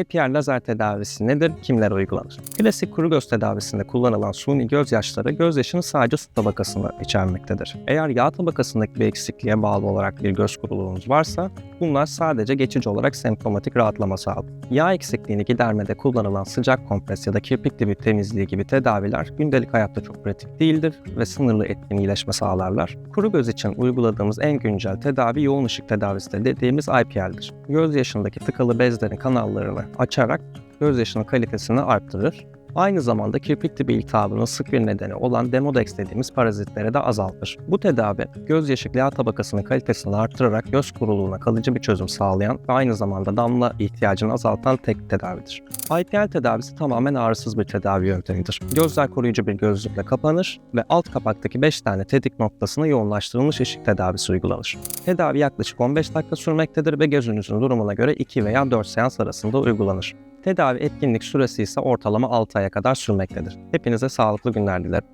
IPL lazer tedavisi nedir? Kimlere uygulanır? Klasik kuru göz tedavisinde kullanılan suni gözyaşları gözyaşının sadece su tabakasını içermektedir. Eğer yağ tabakasındaki bir eksikliğe bağlı olarak bir göz kuruluğunuz varsa bunlar sadece geçici olarak semptomatik rahatlama sağlar. Yağ eksikliğini gidermede kullanılan sıcak kompres ya da kirpikli bir temizliği gibi tedaviler gündelik hayatta çok pratik değildir ve sınırlı etkin iyileşme sağlarlar. Kuru göz için uyguladığımız en güncel tedavi yoğun ışık tedavisi de dediğimiz IPL'dir. Gözyaşındaki tıkalı bezlerin kanallarını açarak gözyaşının kalitesini arttırır. Aynı zamanda kirpik tipi iltihabının sık bir nedeni olan Demodex dediğimiz parazitlere de azaltır. Bu tedavi gözyaşı yağ tabakasının kalitesini arttırarak göz kuruluğuna kalıcı bir çözüm sağlayan ve aynı zamanda damla ihtiyacını azaltan tek tedavidir. IPL tedavisi tamamen ağrısız bir tedavi yöntemidir. Gözler koruyucu bir gözlükle kapanır ve alt kapaktaki 5 tane tetik noktasına yoğunlaştırılmış ışık tedavisi uygulanır. Tedavi yaklaşık 15 dakika sürmektedir ve gözünüzün durumuna göre 2 veya 4 seans arasında uygulanır. Tedavi etkinlik süresi ise ortalama 6 aya kadar sürmektedir. Hepinize sağlıklı günler dilerim.